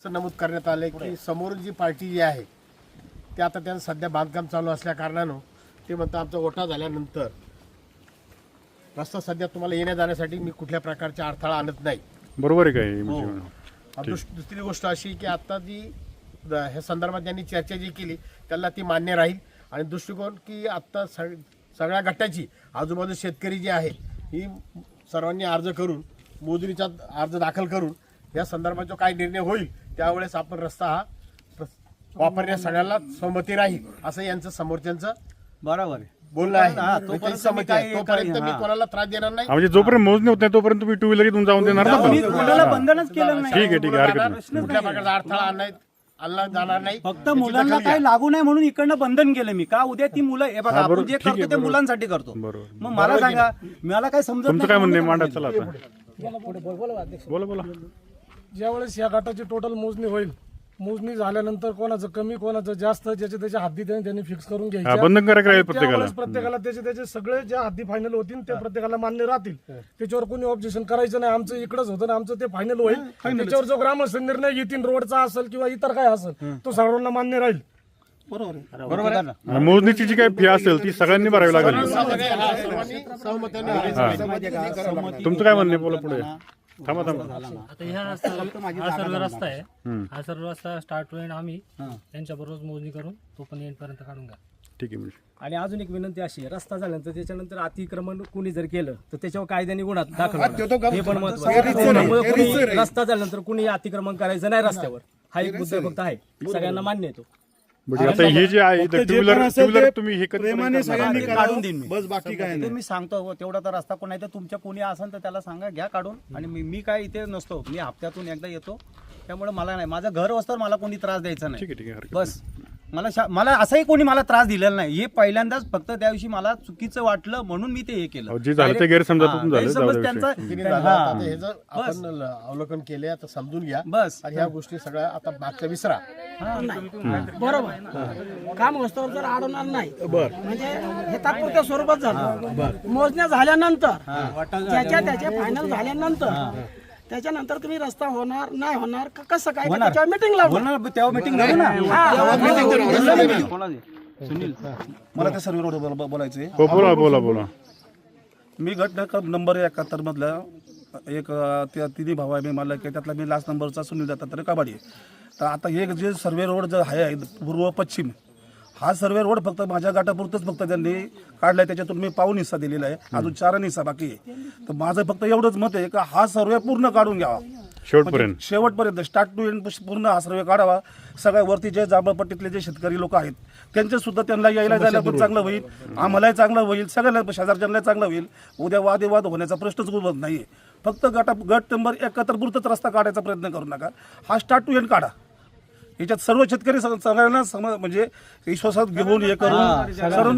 असं नमूद करण्यात आलंय की समोरील जी पार्टी जी आहे ते आता त्यांचं सध्या बांधकाम चालू असल्या कारणानं ते म्हणतं आमचा ओठा झाल्यानंतर रस्ता सध्या तुम्हाला येण्या जाण्यासाठी मी कुठल्या प्रकारचा अडथळा आणत नाही. बरोबर आहे काय हो. म्हणजे दुसरी गोष्ट अशी की आता जी ह्या संदर्भात ज्यांनी चर्चा जी केली त्याला ती मान्य राहील. आणि दृष्टिकोन की आता सग सगळ्या गटाची आजूबाजू शेतकरी जे आहे ही सर्वांनी अर्ज करून मोजणीचा अर्ज दाखल करून या संदर्भात जो काही निर्णय होईल त्यावेळेस आपण रस्ता हा प्र- वापरण्यास सगळ्याला सहमती राहील असं यांचं समोरच्यांचं बरोबर आहे बोलणं आहे हा, म्हणजे तोपर्यंत त्यांची मी सहमती आहे. काही- तोपर्यंत मी हा. कोणाला त्रास देणार नाही म्हणजे जोपर्यंत मोजणी होत नाही तोपर्यंत तुम्ही टू व्हीलर इथून जाऊन देणार ना मी पण? कोणाला बंधनच केलं नाही ठीक आहे ठीक आहे हरकत नाही कुठल्या प्रकारचा अडथळा आणणार आणला जाणार नाही फक्त याची मुलांना दखल घ्या. काही लागू नाही म्हणून इकडनं बंधन केलं मी का उद्या ती मुलं हे बघा हा, बरोबर. आपण जे ठीक आहे, करतो ते बरोबर. मुलांसाठी करतो बरोबर. मग मला सांगा मला काय समजत तुमचं काय म्हणणं आहे मांडा चला आता बोला बोला ज्यावेळेस या गटाची टोटल मोजणी होईल मोजणी झाल्यानंतर कोणाचं कमी कोणाचं जास्त ज्याचे त्याच्या हद्दी त्यांनी त्यांनी फिक्स करून घ्यायच्या बंधनकारक राहील आणि प्रत्येकाला. त्यावेळेस प्रत्येकाला त्याचे त्याचे सगळे ज्या हद्दी फायनल होतील ते प्रत्येकाला मान्य राहतील. त्याच्यावर कोणी ऑब्जेक्शन करायचं नाही. आमचं इकडंच होतं ना आमचं ते फायनल होईल. त्याच्यावर जो ग्रामस्थ निर्णय घेतील रोडचा असेल किंवा इतर काय असेल तो सर्वांना मान्य राहील. बरोबर आहे. आणि मोजणीची जी काही फी असेल ती सगळ्यांनी भरावी लागेल. सहमतीने. तुमचं काय म्हणणं आहे? बोला पुढे. थांबा थांबा. आता ह्या रस्ता हा सर्व रस्ता आहे. हा सर्व रस्ता स्टार्ट होईल आम्ही. त्यांच्याबरोबर मोजणी करून तो पण एंड पर्यंत काढून घ्या. ठीक आहे म्हणजे आणि अजून एक विनंती अशी आहे रस्ता झाल्यानंतर त्याच्यानंतर अतिक्रमण कुणी जर केलं तर त्याच्यावर कायद्याने गुन्हा दाखल होणार. हे पण महत्वाचं आहे. त्यामुळे कुणी रस्ता झाल्यानंतर कुणी अतिक्रमण करायचं नाही रस्त्यावर. हा एक मुद्दा फक्त आहे. सगळ्यांना मान्य येतो म्हणजे आता हे जे आहे टू व्हीलर टू व्हीलर तुम्ही हे कधी ते काढून देईन मी. बस बाकी काय मी सांगतो हो, तेवढा तर रस्ता कोण आहे तर तुमच्या कोणी असेल तर त्याला सांगा घ्या काढून. आणि मी मी काय इथे नसतो मी हप्त्यातून एकदा येतो. त्यामुळे मला नाही माझं घर वस्तर मला कोणी त्रास द्यायचा ठीक नाही आहे ठीक आहे हरकत बस. मला शा- मला असंही कोणी मला त्रास दिलेला नाही. हे पहिल्यांदाच फक्त त्या दिवशी मला चुकीचं वाटलं म्हणून मी ते हे केलं. अहो, जे झालं ते Direct- गैरसमजातून हा, झालं, जाऊ गैरसमज द्या त्यांचा तिने झालं हा. आता हे जर आपण ल- अवलोकन केले आता समजून घ्या. बस. आणि ह्या गोष्टी सगळ्या आता मागच्या विसरा. बरोबर. काम वस्तूवर जर अडवणार नाही म्हणजे हे तात्पुरत्या स्वरूपात झालं. मोजण्या झाल्यानंतर ज्याच्या त्याचे फायनल झाल्यानंतर त्याच्यानंतर तुम्ही रस्ता होणार नाही होणार का कसं काय? होणार. त्याच्यावर मिटिंग लावू होणार तेव्हा मीटिंग झाली ना. सुनील. मला त्या सर्व रोड बोलायचे हो बोला बोला बोला. मी गट नंबर एकाहत्तर मधला एक अं, त्या तिन्ही भाऊ आहे मी मला की त्यातला मी लास्ट नंबरचा सुनील जातात तर कबाडी आहे. तर आता हे जे सर्वे रोड जो आहे पूर्व पश्चिम हा सर्वे रोड फक्त माझ्या गाठापुरतच फक्त त्यांनी काढलाय त्याच्यातून मी पाऊन हिस्सा दिलेला आहे. अजून चार हिस्सा बाकी आहे. तर माझं फक्त एवढंच मत आहे का हा सर्वे पूर्ण काढून घ्यावा. शेवटपर्यंत. शेवटपर्यंत स्टार्ट टू एंड पूर्ण हा सर्वे काढावा. सगळ्या वरती जे जांभळपट्टीतले जे शेतकरी लोक आहेत त्यांचे सुद्धा त्यांना यायला जायला पण चांगलं होईल. आम्हालाही चांगलं होईल. सगळ्यांना शेजारच्यांना चांगलं होईल. उद्या वादविवाद होण्याचा प्रश्नच उद्भवत नाही फक्त गटा गट नंबर एकाहत्तर पुरतच रस्ता काढायचा प्रयत्न करू नका. हा स्टार्ट टू एंड काढा. याच्यात सर्व शेतकरी सग- सगळ्यांना सम म्हणजे विश्वासात घेऊन हे करून सर्व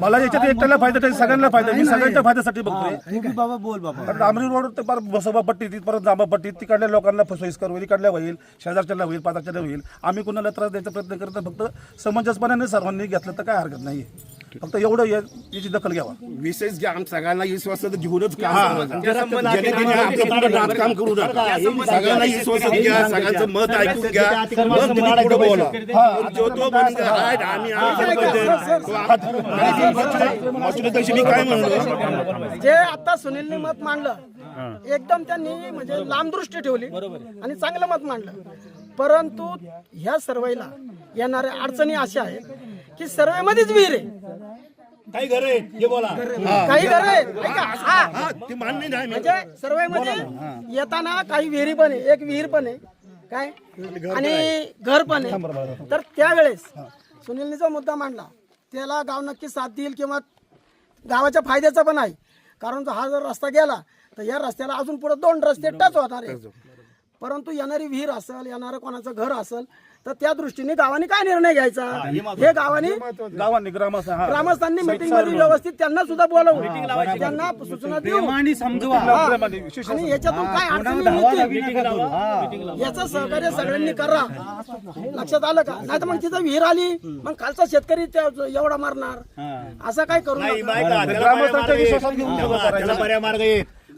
मला याच्यात एकट्याला फायदा नाही सगळ्यांना फायदा. मी सगळ्यांच्या फायद्यासाठी बघतोय. तू बाबा बोल बाबा. कारण डांबरी रोड ते परत बसोबा पट्टी तिथपर्यंत जांबा पट्टी तिकडल्या लोकांना सोयीस्कर होईल इकडल्या होईल शेजारच्याला होईल पाजारच्याला होईल. आम्ही कुणाला त्रास द्यायचा प्रयत्न करत. फक्त समंजसपणाने सर्वांनी घेतलं तर काय हरकत नाही फक्त एवढं या- याची दखल घ्यावा. विशेष घ्या आम सगळ्यांना विश्वासात घेऊनच काम आपलं करू नका. सगळ्यांना विश्वासात घ्या सगळ्यांचं मत ऐकून घ्या. मग तुम्ही पुढे बोला. जो तो बंद आहे, आम्ही आमचं बंद. तो आत- मसुदेशी मी काय म्हणलो? जे आता सुनीलने मत मांडलं एकदम त्यांनी म्हणजे लांबदृष्टी ठेवली आणि चांगलं मत मांडलं. परंतु ह्या सर्वेला येणाऱ्या अडचणी अशा आहेत की सर्वे मध्येच विहीर आहे. काही घर आहे हे बोला. काही घर आहे ऐका, हा. ते मान्य नाही मी. म्हणजे सर्वे मध्ये येताना काही विहिरी पण आहे एक विहीर पण आहे. काय? आणि घर पण आहे. तर त्यावेळेस सुनीलने जो मुद्दा मांडला. त्याला गाव नक्की साथ देईल किंवा गावाच्या फायद्याचा पण आहे. कारण हा जर रस्ता गेला तर या रस्त्याला अजून पुढे दोन रस्ते टच होणार आहे परंतु येणारी विहीर असेल येणारं कोणाचं घर असेल तर त्या दृष्टीने गावाने काय निर्णय घ्यायचा? हे गावाने गावांनी ग्रामस्थ ग्रामस्थांनी मीटिंगमध्ये व्यवस्थित त्यांना सुद्धा बोलवून त्यांना सूचना देऊ समजवा. हा. आणि याच्यातून काय अडचणी येतील? याचं सहकार्य सगळ्यांनी करा. लक्षात आलं का? नाही तर मग तिथं विहीर आली मग खालचा शेतकरी त्या- एवढा मारणार. असं काय करू ग्रामस्थांच्या विश्वासात. पर्याय मार्ग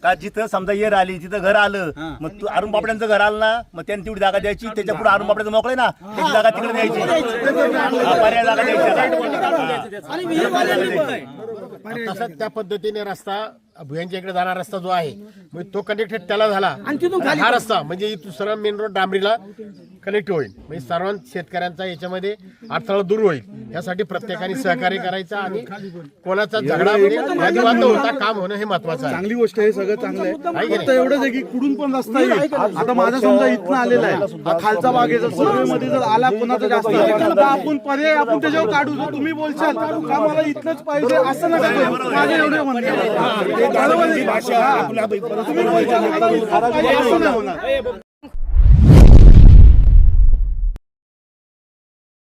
का जिथं समजा येर आली तिथं घर आलं मग तू अरुण बापड्यांचं घर आलं ना मग त्यांनी तेवढी जागा द्यायची त्याच्या पुढे अरुण बापड्याचं मोकळे ना त्याची जागा तिकडे द्यायची. हा, पर्याय जागा द्यायची. आणि विहीरवाल्यांनी पण. तसा त्या पद्धतीने रस्ता भुयांच्या इकडे जाणारा रस्ता जो आहे म्हणजे तो कनेक्टेड त्याला झाला. आणि तिथून खाली हा रस्ता म्हणजे इथून सरळ मेन रोड डांबरीला कनेक्ट होईल. म्हणजे सर्व शेतकऱ्यांचा याच्यामध्ये अडथळा दूर होईल. यासाठी प्रत्येकाने सहकार्य करायचं आणि कोणाचा झगडा म्हणजे न होता काम होणं हे महत्वाचं आहे. चांगली गोष्ट आहे सगळं चांगलं आहे. फक्त एवढंच आहे की कुठून पण रस्ता येईल आता माझा समजा इथनं आलेला आहे. हा खालचा भाग आहे जर सर्वे मध्ये जर आला कोणाचा जास्त तर आपण पर्याय आपण त्याच्यावर काढू जर तुम्ही बोलशाल का मला इथलंच पाहिजे असं नका करू. माझं एवढे म्हणणं आहे. भाषा आपल्या